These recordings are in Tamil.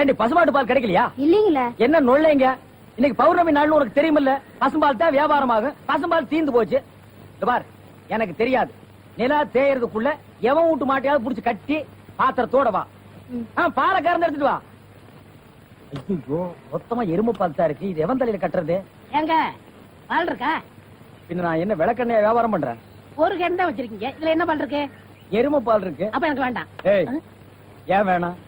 ஏண்டி பசுமாட்டு பால் கிடைக்கலையா? இல்லீங்களே. என்ன நொல்லைங்க? இன்னைக்கு பௌர்ணமி நாள்னு உனக்கு தெரியுமில்ல? பசும்பால் தான் வியாபாரமாகும் பசும்பால் தீந்து போச்சு. பார் எனக்கு தெரியாது. நிலா தேயறதுக்குள்ள எவன் வீட்டு மாட்டையாவது புடிச்சு கட்டி பாத்திரத்தோட வா. ஆ, பாலை கறந்து எடுத்துட்டு வா. ஐயோ மொத்தமா எருமை பால் தான் இருக்கு. இது எவன் தலையில கட்டுறது? ஏங்க பால் இருக்கா? பின்ன நான் என்ன விளக்கண்ணைய வியாபாரம் பண்றேன்? ஒரு கேன் தான் வச்சிருக்கீங்க. இதுல என்ன பால் இருக்கு? எருமை பால் இருக்கு. அப்ப எனக்கு வேண்டாம். ஏய் ஏன் வேணாம்?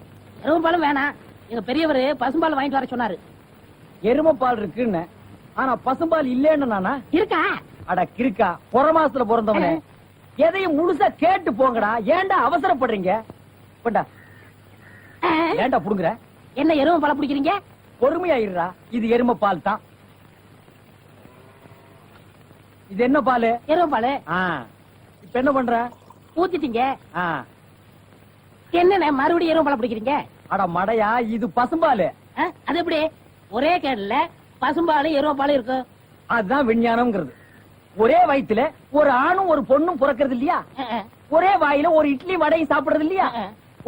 எருமை பாலும் வேணாம். எங்க பெரியவர் பசும்பால் வாங்கிட்டு வர சொன்னாரு. எருமை பால் இருக்குன்னு. ஆனா பசும்பால் இல்லேன்னு நானா? இருக்கா? அட கிறுக்கா புற மாசத்துல பிறந்தவனே. எதையும் முழுசா கேட்டு போங்கடா. ஏன்டா அவசரப்படுறீங்க? போண்டா ஏன்டா புடுங்குற? என்ன எருமை பாலை பிடிக்கிறீங்க? பொறுமையா இருடா இது எருமை பால் தான். இது என்ன பால்? எருமை பால். இப்ப என்ன பண்ற? ஊத்திட்டீங்க. ஆ. என்னண்ணே மறுபடியும் எருமை பாலை பிடிக்கிறீங்க? அட மடையா இது பசும்பால். அது எப்படி? ஒரே கேன்ல பசும்பாலும் எருமை பாலும் இருக்கும் அதுதான் விஞ்ஞானம்ங்கிறது. ஒரே வயித்துல ஒரு ஆணும் ஒரு பொண்ணும் பிறக்கிறது இல்லையா? ஒரே வாயில ஒரு இட்லி வடையும் சாப்பிடுறது இல்லையா.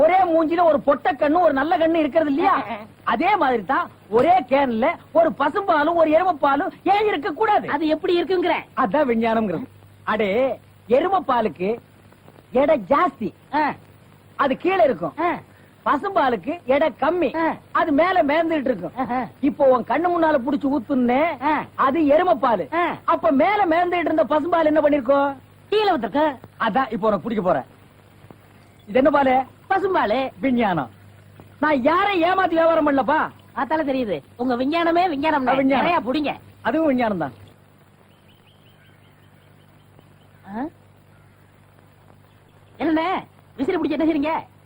ஒரே மூஞ்சில ஒரு பொட்ட கண்ணு ஒரு நல்ல கண்ணு இருக்கிறது இல்லையா? அதே மாதிரி தான் ஒரே கேன்ல ஒரு பசும்பாலும் ஒரு எருமைப்பாலும் ஏன் இருக்க கூடாது அது எப்படி இருக்குங்கிற? அதான் விஞ்ஞானம்ங்கிறது. அடே எருமைப்பாலுக்கு எடை ஜாஸ்தி. அது கீழே இருக்கும். பசும்பாலுக்கு எடை கம்மி. அது மேல மேந்துட்டு இருக்கும். இப்போ உன் கண்ணு முன்னால புடிச்சு ஊத்துனே. அது எருமைப்பாலு. ஆ. அப்ப மேல மேந்துட்டு இருந்த பசும்பால் என்ன பண்ணிருக்கோம் கீழே வந்துருக்கு அதான் இப்போ உனக்கு பிடிக்க போறேன். இது என்ன பாலு? பசும்பாலு. விஞ்ஞானம். நான் யாரை ஏமாத்தி வியாபாரம் பண்ணலப்பா? பார்த்தாலே தெரியுது. உங்க விஞ்ஞானமே விஞ்ஞானம். நிறைய புடிங்க. அதுவும் விஞ்ஞானம் தான். என்னண்ணே? விசிறி பிடிச்சி என்ன செய்றீங்க?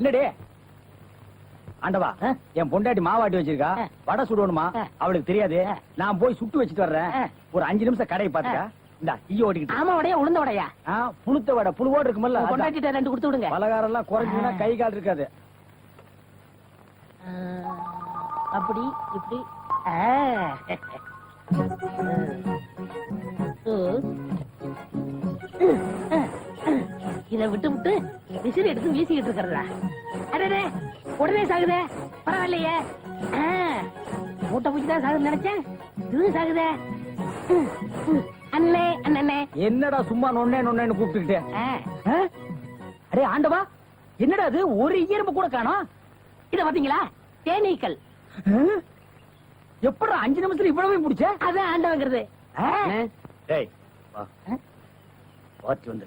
இல்லடே ஆண்டவா என் பொண்டாட்டி மாவாட்டி வச்சிருக்கா. வடை சுடணுமா. அவளுக்கு தெரியாது. நான் போய் சுட்டு வச்சிட்டு வர்றேன். ஒரு அஞ்சு நிமிஷம் கடையை பாத்துக்கா இந்த ஈ ஓட்டிக்கிட்டு ஆமா உடைய உளுந்த உடையா? புழுத்த வடை புழுவோடு இருக்குமல்ல அதான். கொண்டாட்டிட்ட ரெண்டு கொடுத்து விடுங்க. பலகாரம் எல்லாம் குறைஞ்சுன்னா கை கால் இருக்காது. அப்படி இப்படி. ஆ. இத விட்டு விட்டு விசிறி எடுத்து வீசிக்கிட்டு இருக்கிறதா அடடே உடனே சாகுதே. பரவாயில்லையே. ஆ, மூட்டை பூச்சி தான் சாகுதுன்னு நினைச்சேன். இது சாகுதே. அண்ணே அண்ணனே என்னடா சும்மா நொண்ணே நொண்ணேன்னு கூப்பிட்டுக்கிட்டு? ஆ, ஆ? அடே ஆண்டவா என்னடா அது ஒரு ஈரம்பு கூட காணோம். இத பாத்தீங்களா தேனீக்கள். எப்படா அஞ்சு நிமிஷத்துல இவ்வளவு பிடிச்ச அதான் ஆண்டவங்கிறது. டேய் வா. வாட்ச் வந்து.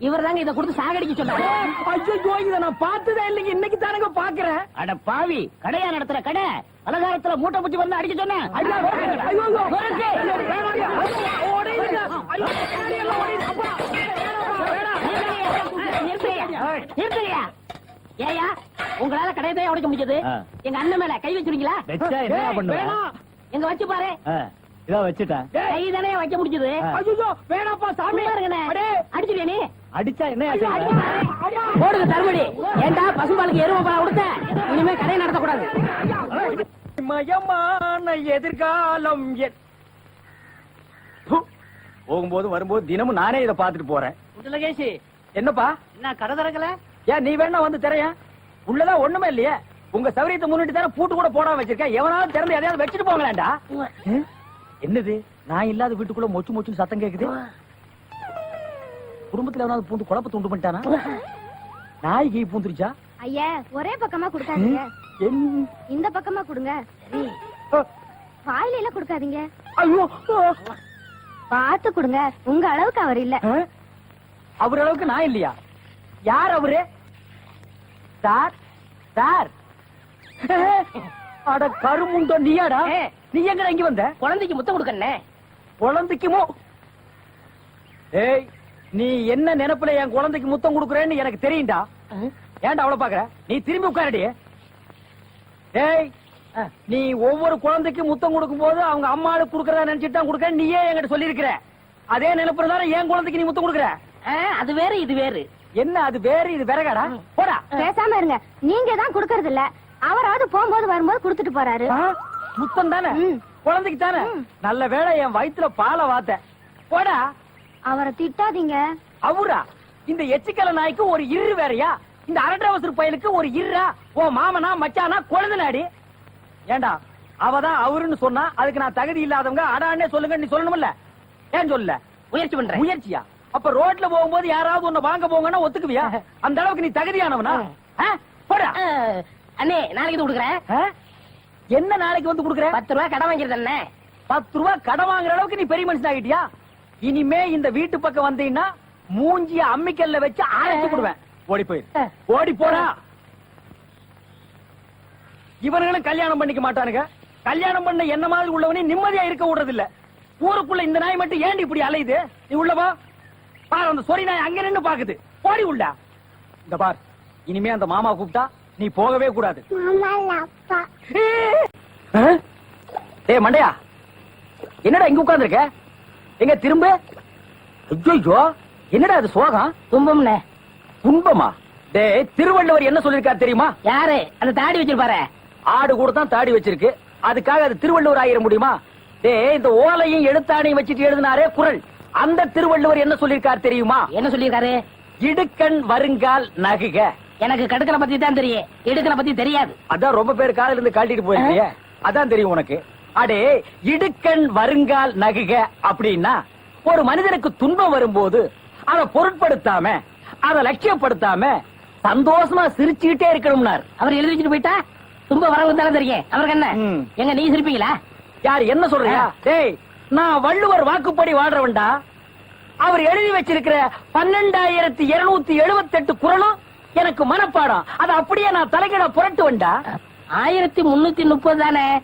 இவர் தாங்க இதை கொடுத்து சாகடிக்க சொன்னாரு ஐயோ இத நான் பார்த்ததே இல்லைங்க இன்னைக்கு தானங்க பாக்குறேன் அட பாவி கடையா நடத்துற கடை பலகாரத்துல மூட்டை பூச்சி வந்து அடிக்க சொன்ன ஐயோ, ஐயோ, ஐயோ. வேணாங்க. ஐயோ, ஓடிடுங்க. ஐயோ, எல்லாம் ஓடிடுது. அப்பா, வேணாம், வேணாம். நிறுத்துங்கய்யா. நிறுத்துங்கய்யா. ஏய்யா, உங்களால கடையை தான் உடைக்க முடிஞ்சது. எங்க அண்ணன் மேல கை வச்சிருக்கீங்களா. எங்க வச்சு பாரு இதான் வச்சுட்டேன் கை தானே வைக்க முடிஞ்சது வேணாப்பா சாமி சும்மா அடிச்சா என்ன. போடுங்க தர்மடி. ஏண்டா பசும்பாலுக்கு எருவ பழம் கொடுத்த? இனிமே கடையை நடத்தக்கூடாது. மயமான எதிர்காலம். போகும்போது வரும்போது தினமும் நானே இத பாத்துட்டு போறேன். முத்துலகேசி என்னப்பா? என்ன கடை திறக்கல? ஏன் நீ வேணா வந்து திரையன் உள்ளதான் ஒண்ணுமே இல்லையே. உங்க சௌரியத்தை முன்னிட்டு தானே பூட்டு கூட போடாம வச்சிருக்கேன். எவனாவது திறந்து எதையாவது வச்சுட்டு போங்களேன்டா? என்னது? நான் இல்லாத வீட்டுக்குள்ள மொச்சு மொச்சுன்னு சத்தம் கேக்குது? குடும்பத்துல எவனாவது பூந்து குழப்பத்தை உண்டு பண்ணிட்டானா? நாய்க்கு பூந்துருச்சா? ஐயா ஒரே பக்கமா கொடுக்காதீங்க. இந்த பக்கமா கொடுங்க. வாயில எல்லாம் கொடுக்காதீங்க. ஐயோ பார்த்து கொடுங்க. உங்க அளவுக்கு அவர் இல்ல? அவர் அளவுக்கு நான் இல்லையா? யார் அவரு? Sir sir. அட கருமுண்டோ நீயாடா. நீ எங்க இங்க வந்த? குழந்தைக்கு முத்தம் கொடுக்கண்ணே குழந்தைக்குமோ ஏய் நீ என்ன நினைப்புல என் குழந்தைக்கு முத்தம் கொடுக்குறேன்னு எனக்கு தெரியும்டா. ஏன்டா அவளை பாக்குற நீ திரும்பி உட்காரடி. ஏய் நீ ஒவ்வொரு குழந்தைக்கு முத்தம் கொடுக்கும் போது அவங்க அம்மாளுக்கு கொடுக்கறதா நினைச்சிட்டு தான் கொடுக்க நீயே என்கிட்ட சொல்லியிருக்கிற. அதே நினைப்புல தானே என் குழந்தைக்கு நீ முத்தம் கொடுக்குற. அது வேறு இது வேறு. என்ன அது வேறு இது விறகாடா? போடா. பேசாம இருங்க. நீங்க தான் கொடுக்கறது இல்ல அவராவது போகும்போது வரும்போது கொடுத்துட்டு போறாரு? முத்தம் தானே. குழந்தைக்கு தானே? நல்ல வேளை என் வயித்துல பாலை வாத்த போடா. அவரை திட்டாதீங்க. அவரா? இந்த எச்சிக்கல நாய்க்கு ஒரு இரு வேறயா? இந்த அரட்டவசர் பயலுக்கு ஒரு இருரா ஓ மாமனா மச்சானா குழந்தைனாடி? ஏண்டா அவதான் அவருன்னு சொன்னா அதுக்கு நான் தகுதி இல்லாதவங்க அடான்னே சொல்லுங்க நீ சொல்லணும்ல ஏன் சொல்லல? முயற்சி பண்றேன். முயற்சியா? அப்ப ரோட்ல போகும்போது யாராவது உன்னை வாங்க போங்கன்னா ஒத்துக்குவியா? அந்த அளவுக்கு நீ தகுதியானவனா? ஆ? போடா. ஆ, அண்ணே நாளைக்கு கொடுக்குறேன் ஆ? என்ன நாளைக்கு வந்து குடுக்குற? பத்து ரூபாய் கடன் வாங்கிருது அண்ணே. பத்து ரூபாய் கடன் வாங்குற அளவுக்கு நீ பெரிய மனுஷன் ஆகிட்டியா இனிமே இந்த வீட்டு பக்கம் வந்தீங்கன்னா மூஞ்சிய அம்மிக்கல்ல வச்சு அரைச்சு விடுவேன் ஓடி போயிரு. ஓடி போடா. இவனுங்களும் கல்யாணம் பண்ணிக்க மாட்டானுங்க. கல்யாணம் பண்ண என்ன மாதிரி உள்ளவனே நிம்மதியா இருக்க விடுறது இல்ல ஊருக்குள்ள இந்த நாய் மட்டும் ஏன் இப்படி அலையுது? நீ உள்ள வா. பாரு அந்த சொறி நாய் அங்க நின்னு பாக்குது. ஓடி உள்ள. இந்த பார். இனிமே அந்த மாமா கூப்பிட்டா நீ போகவே கூடாது? டேய் மண்டையா. என்னடா இங்க உட்கார்ந்திருக்க? எங்க திரும்ப? ஐயோ என்னடா அது சோகம்? துன்பம்ண்ணே துன்பமா? டேய் திருவள்ளுவர் என்ன சொல்லிருக்காரு தெரியுமா? யாரு? அந்த தாடி வச்சிருப்பாரு. ஆடு கூட தான் தாடி வச்சிருக்கு. அதுக்காக அது திருவள்ளுவர் ஆயிர முடியுமா? டேய் இந்த ஓலையும் எழுத்தாணையும் வச்சுட்டு எழுதினாரே குரல். அந்த திருவள்ளுவர் என்ன சொல்லிருக்காரு தெரியுமா? என்ன சொல்லியிருக்காரு இடுக்கண் வருங்கால் நகுக. எனக்கு கடுக்கனை பத்தி தான் தெரியும். இடுக்கனை பத்தி தெரியாது. அதான் ரொம்ப பேர் காலையில இருந்து கழட்டிட்டு போயிருக்கீங்க. அதான் தெரியும் உனக்கு. அடே இடுக்கண் வருங்கால் நகுக அப்படின்னா ஒரு மனிதனுக்கு துன்பம் வரும்போது அதை பொருட்படுத்தாம அதை லட்சியப்படுத்தாம சந்தோஷமா சிரிச்சுக்கிட்டே இருக்கணும்னார். அவர் எழுதி வச்சுட்டு போயிட்டா? துன்ப வரவு தானே தெரியும் அவருக்கு என்ன. எங்க நீ சிரிப்பீங்களா? யார் என்ன சொல்றியா டேய் நான் வள்ளுவர் வாக்குப்படி வாழ்றவன்டா அவர் எழுதி வச்சிருக்கிற பன்னெண்டாயிரத்தி இருநூத்தி எழுபத்தி எட்டு குரலும் எனக்கு மனப்பாடம். அதை அப்படியே நான் தலைகீழ புரட்டுவன்டா. ஆயிரத்தி முன்னூத்தி முப்பது தானே?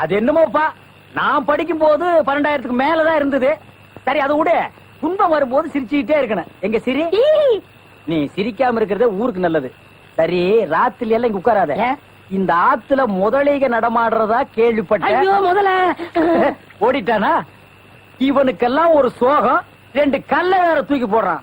அது என்னமோப்பா நான் படிக்கும் போது பன்னெண்டாயிரத்துக்கு மேலதான் இருந்தது. சரி அதை விட. துன்பம் வரும்போது சிரிச்சுக்கிட்டே இருக்கணும். எங்க சிரி? நீ சிரிக்காம இருக்கிறது ஊருக்கு நல்லது. சரி ராத்திரி எல்லாம் இங்க உட்காராத? இந்த ஆத்துல முதலைக நடமாடுறதா கேள்விப்பட்டேன். ஐயோ முதல்ல ஓடிட்டானா? இவனுக்கெல்லாம் ஒரு சோகம். ரெண்டு கல்ல வேற தூக்கி போடுறான்.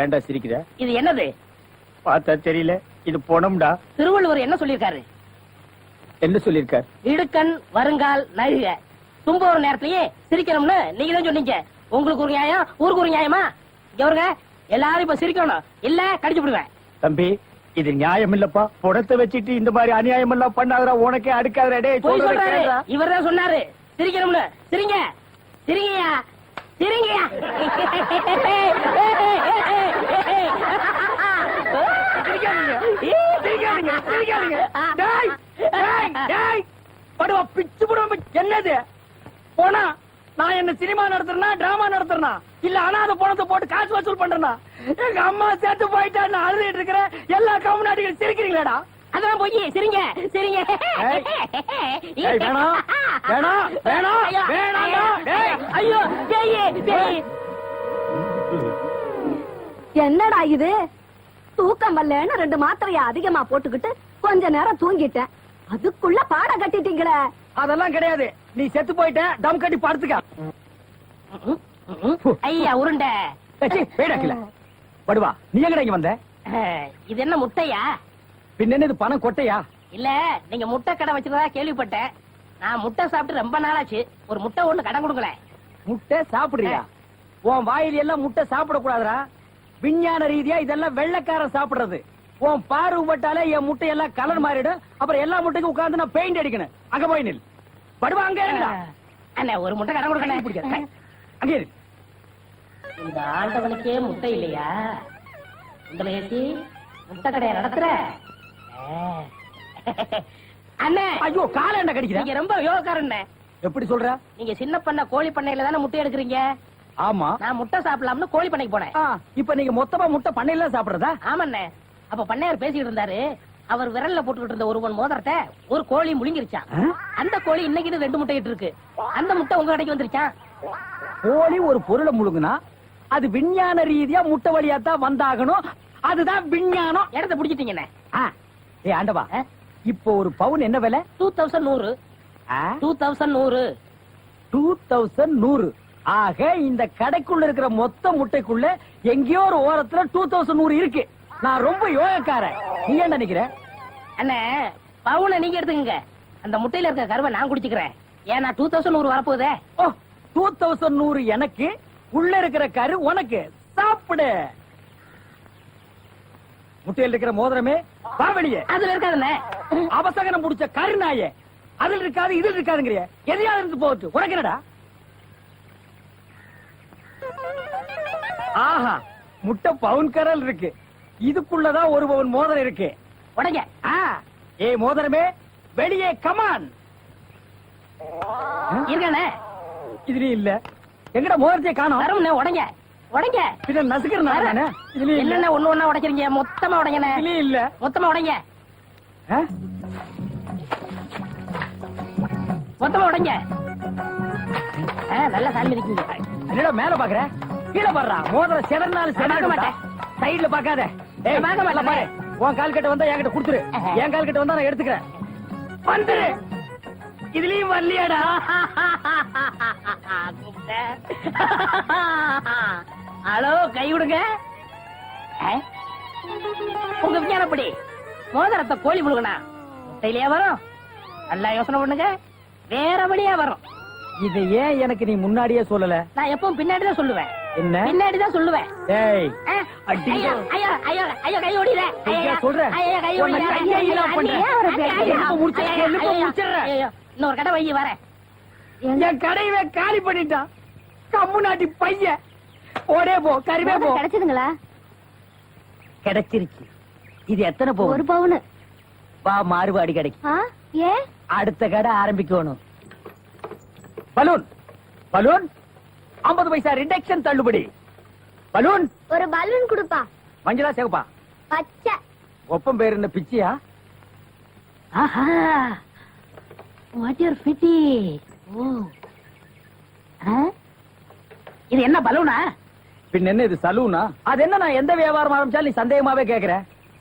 ஏன்டா சிரிக்கிற? இது என்னது? பார்த்தா தெரியல. இது பொணம்டா. திருவள்ளுவர் என்ன சொல்லியிருக்காரு? என்ன சொல்லிருக்கார் இடுக்கண் வருங்கால் நழுக. தும்ப ஒரு நேரத்திலேயே சிரிக்கணும்னு நீங்க தான் சொன்னீங்க. உங்களுக்கு ஒரு நியாயம் ஊருக்கு ஒரு நியாயமா? இங்க வருங்க எல்லாரும் இப்ப சிரிக்கணும். இல்ல கடிச்சு விடுவேன். தம்பி இது நியாயம் இல்லப்பா புடத்தை வச்சுட்டு இந்த மாதிரி அநியாயம் எல்லாம் பண்ணாதடா உனக்கே அடுக்காதடா. டேய் சொல்றாரு. இவர் தான் சொன்னாரு. பிச்சு புடுவா, என்னது? போனா நான் என்ன சினிமா நடத்துறனா டிராமா நடத்துறனா? இல்ல அனாதை பணத்தை போட்டு காசு வசூல் பண்றேனா? எங்க அம்மா சேர்த்து போயிட்டா நான் அழுதுட்டு இருக்கிறேன் எல்லா கம்முனாட்டிகள் சிரிக்கிறீங்களாடா? அதான் போய் சிரிங்க சிரிங்க. ஏய், வேணாம், வேணாம், வேணாம், ஐயோ, என்னடா இது? தூக்கம் வரலன்னு ரெண்டு மாத்திரைய அதிகமா போட்டுக்கிட்டு கொஞ்ச நேரம் தூங்கிட்டேன். அதுக்குள்ள பாட கட்டிட்டீங்களே. அதெல்லாம் கிடையாது. நீ செத்து போயிட்ட தம் கட்டி படுத்துக்க. ஐயா உருண்டை. போயிடாக்கல படுவா. நீ எங்கடா இங்க வந்த? இது என்ன முட்டையா? பின்ன என்ன இது பணம் கொட்டையா? இல்ல நீங்க முட்டை கடை வச்சிருந்தா கேள்விப்பட்டேன். நான் முட்டை சாப்பிட்டு ரொம்ப நாளாச்சு. ஒரு முட்டை ஒண்ணு கடன் கொடுக்கல. முட்டை சாப்பிடுறியா? உன் வாயில எல்லாம் முட்டை சாப்பிட கூடாதுடா விஞ்ஞான ரீதியா இதெல்லாம் வெள்ளைக்காரன் சாப்பிடுறது. உன் பார்வை பட்டாலே என் முட்டை எல்லாம் கலர் மாறிடும். அப்புறம் எல்லா முட்டைக்கும் உட்கார்ந்து நான் பெயிண்ட் அடிக்கணும். அங்க போய் நில். படுவா அங்க. அண்ணே ஒரு முட்டை கடன் கொடுக்கல பிடிக்காது. அங்க இரு. இந்த ஆண்டவனுக்கே முட்டை இல்லையா? ஏத்தி முட்டை கடையை நடத்துற. அண்ணே ஐயோ கால என்ன கடிக்கிற நீங்க ரொம்ப யோகக்காரண்ணே எப்படி சொல்ற? நீங்க சின்ன பண்ண கோழி பண்ணையில தானே முட்டை எடுக்கிறீங்க? ஆமா. நான் முட்டை சாப்பிடலாம்னு கோழி பண்ணைக்கு போனேன். இப்ப நீங்க மொத்தமா முட்டை பண்ணையில சாப்பிடுறதா? ஆமாண்ணே. அப்ப பண்ணையார் பேசிட்டு இருந்தாரு அவர் விரல்ல போட்டுக்கிட்டு இருந்த ஒருவன் மோதிரத்தை ஒரு கோழி முழுங்கிருச்சான்? அந்த கோழி இன்னைக்கு ரெண்டு முட்டை இட்டு இருக்கு. அந்த முட்டை உங்க கடைக்கு வந்துருச்சான் கோழி ஒரு பொருளை முழுங்குனா அது விஞ்ஞான ரீதியா முட்டை வழியா தான் வந்தாகணும். அதுதான் விஞ்ஞானம். இடத்த பிடிச்சிட்டீங்கண்ணே ஏய் ஆண்டவா இப்போ ஒரு பவுன் என்ன விலை? டூ தௌசண்ட் நூறு. டூ தௌசண்ட் நூறு. டூ தௌசண்ட் நூறு. ஆக இந்த கடைக்குள்ள இருக்கிற மொத்த முட்டைக்குள்ள எங்கேயோ ஒரு ஓரத்துல டூ தௌசண்ட் நூறு இருக்கு. நான் ரொம்ப யோகக்காரன். நீ என்ன நினைக்கிற? அண்ணே பவுனை நீங்க எடுத்துக்கங்க. அந்த முட்டையில இருக்க கருவை நான் குடிச்சுக்கிறேன். ஏன்னா டூ தௌசண்ட் நூறு வரப்போகுதே. ஓ டூ தௌசண்ட் நூறு எனக்கு உள்ள இருக்கிற கரு உனக்கு. சாப்பிடு. முட்டையில் இருக்கிற மோதிரமே வா வெளியே. அதுல இருக்காதுண்ணே அவசகனம் முடிச்ச கருநாயே அதில் இருக்காது இதில் இருக்காதுங்கிறிய. எதையாவது இருந்து போட்டு உனக்கு என்னடா? ஆஹா முட்டை பவுன் கரல் இருக்கு. இதுக்குள்ளதான் ஒரு பவுன் மோதிரம் இருக்கு. உடைங்க. ஏய் மோதிரமே வெளியே கமான் இருக்கானே இதுலயும் இல்ல. எங்கடா மோதிரத்தை காணோம்? வரும்ண்ணே உடைங்க. உடைங்க. பின்ன நசுக்கிற நானே இதுலயும் ஒண்ணு ஒண்ணா உடைக்கிறீங்க? மொத்தமா உடைங்கண்ணே. இதுலயும் இல்ல. மொத்தமா உடைங்க? மொத்தமா உடைங்க. நல்லா சாமி இருக்கீங்க. என்னடா மேல பாக்குற? கீழே பாடுறா. மோதிரம் செதறினாலும் செதற மாட்டேன். சைடுல பாக்காத ஏய் மாட்டேன். பாரு. உன் கால் கட்ட வந்தா என்கிட்ட கொடுத்துரு. என் கால் கட்ட வந்தா நான் எடுத்துக்கிறேன். வந்துரு. இதுலயும் வரலையாடா? ஹலோ கை விடுங்க? உங்க விஞ்ஞானப்படி மோதிரத்தை கோழி முழுகனா முட்டையிலேயே வரும். நல்லா யோசனை பண்ணுங்க. வேற வழியா வரும். இது ஏன் எனக்கு நீ முன்னாடியே சொல்லல? நான் எப்பவும் பின்னாடி தான் சொல்லுவேன். என்ன? பின்னாடி தான் சொல்லுவேன். ஏய். ஐயோ ஐயோ கை சொல்றேன். கை. இன்னொரு கடை வை வரேன். என் கடையவே காலி பண்ணிட்டான் கம்மு நாட்டி பையன். ஓடே போ கறிவே போ. கிடைச்சதுங்களா? கிடைச்சிருச்சு. இது எத்தனை ஒரு பவுனு. வா மாறுபாடி கிடைக்கும். ஏன்? அடுத்த கடை ஆரம்பிக்கணும். பலூன். பலூன்? 50 பைசா ரிடக்ஷன் தள்ளுபடி. பலூன்? ஒரு பலூன் கொடுப்பா. மஞ்சளா சிவப்பா பச்சை. ஒப்பம் பேர் என்ன பிச்சியா? ஆஹா. வாட் யூர் ஃபிட்டி ஓ? இது என்ன பலூனா? பின்ன என்ன இது சலூனா? அது என்ன நான் எந்த வியாபாரம் ஆரம்பிச்சாலும் நீ சந்தேகமாவே கேக்குற?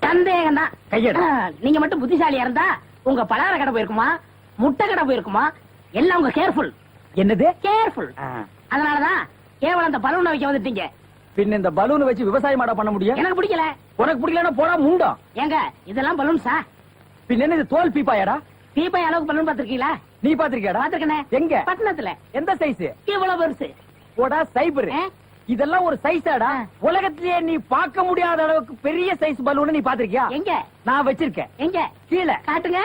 சந்தேகம் தான் கையெடு. நீங்க மட்டும் புத்திசாலியா இருந்தா உங்க பலகார கடை போயிருக்குமா? முட்டை கடை போயிருக்குமா? எல்லாம் உங்க கேர்ஃபுல் என்னது? கேர்ஃபுல். அதனாலதான் கேவலம் அந்த பலூனை வைக்க வந்துட்டீங்க பின்ன இந்த பலூன் வச்சு விவசாயம் மாட பண்ண முடியும்? எனக்கு பிடிக்கல. உனக்கு பிடிக்கலன்னா போடா முண்டம் ஏங்க இதெல்லாம் பலூன் சார் பின்ன என்ன இது தோல் பீப்பாயாடா? தீபாய் அளவுக்கு பலன் பாத்திருக்கீங்களா நீ பாத்திருக்கியாடா பாத்திருக்கனே எங்க? பட்டணத்துல. எந்த சைஸ் இவ்வளவு பெருசு. போடா சைபர்? இதெல்லாம் ஒரு சைஸாடா. உலகத்திலேயே நீ பார்க்க முடியாத அளவுக்கு பெரிய சைஸ் பலூன் நீ பாத்திருக்கியா எங்க? நான் வச்சிருக்கேன். எங்க? கீழே. காட்டுங்க.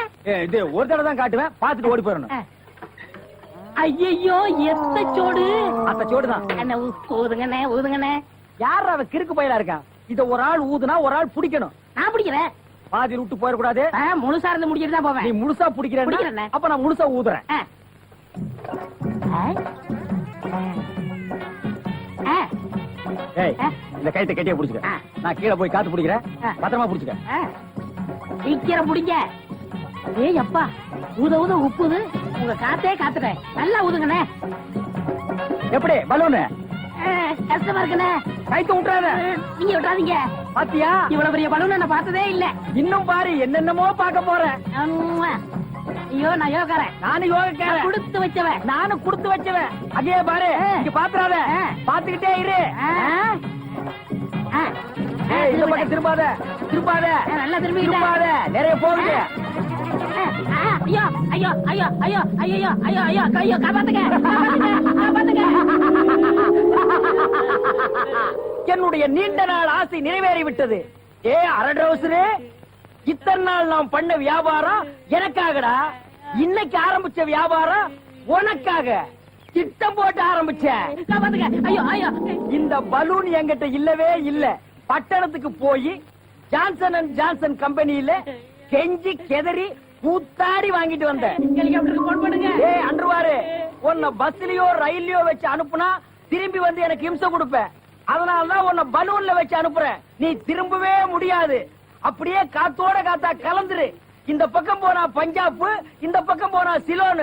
இது ஒரு தடவை தான் காட்டுவேன். பாத்துட்டு ஓடி போயிடணும். ஐயோ எத்த சோடு? அந்த சோடுதான். ஊ- ஊதுங்கண்ணே ஊதுங்கண்ணே. யார் அவ கிறுக்கு பயிலா இருக்கான்? இத ஒரு ஆள் ஊதுனா ஒரு ஆள் பிடிக்கணும். நான் பிடிக்கிறேன். பாதி விட்டு போயிடக்கூடாது. முழுசா இருந்து முடிச்சிட்டு தான் நீ போவேன் முழுசா பிடிக்கிறேன்னா பிடிக்கிறேனே. அப்ப நான் முழுசா ஊதுறேன். இந்த கைத்தை கட்டியா புடிச்சுக்க. நான் கீழே போய் காத்து பிடிக்கிறேன். பத்திரமா புடிச்சுக்க. சீக்கிரம் பிடிங்க. ஏய் அப்பா ஊத ஊத உப்புது. உங்க காத்தே காத்துட்டேன் நல்லா ஊதுங்கண்ணே. எப்படி பலூனு? கஷ்டமா இருக்குண்ணே. கைத்த விட்டுறாத நீங்க விட்டாதீங்க பாத்தியா? இவ்வளவு பெரிய பலூன் நான் பார்த்ததே இல்ல. இன்னும் பாரு என்னென்னமோ பார்க்க போறேன் அம்மா. ஐயோ நான் யோகாரன். நானும் யோகக்காரன். கொடுத்து வச்சவன். நானும் கொடுத்து வச்சவன். அதே பாரு. இங்க பாத்துறாத. பாத்துக்கிட்டே இரு. இந்த. பக்கம் திரும்பாத. திரும்பாத. நல்லா திரும்பிட்டேன். திரும்பாத. நிறைய போகுது. ஐயோ ஐயோ ஐயோ ஐயோ ஐயோ ஐயோ ஐயோ ஐயோ காப்பாத்துங்க காப்பாத்துங்க, காப்பாத்துங்க. என்னுடைய நீண்ட நாள் ஆசை நிறைவேறி விட்டது ஏ அரடரோசரே இத்தனை நாள் நாம் பண்ண வியாபாரம் எனக்காகடா? இன்னைக்கு ஆரம்பிச்ச வியாபாரம் உனக்காக. திட்டம் போட்டு ஐயோ. இந்த பலூன் என்கிட்ட இல்லவே இல்ல. பட்டணத்துக்கு போய் ஜான்சன் அண்ட் ஜான்சன் கம்பெனியில கெஞ்சி கெதறி கூத்தாடி வாங்கிட்டு வந்தேன் ஏய் அன்றுவாரு உன்னை பஸ்லயோ ரயில்லயோ வச்சு அனுப்புனா திரும்பி வந்து எனக்கு இம்சை கொடுப்பேன் அதனாலதான் உன்னை பலூன்ல வச்சு அனுப்புறேன். நீ திரும்பவே முடியாது. அப்படியே காத்தோட காத்தா கலந்துரு. இந்த பக்கம் போனா பஞ்சாப் இந்த பக்கம் போனா சிலோனு.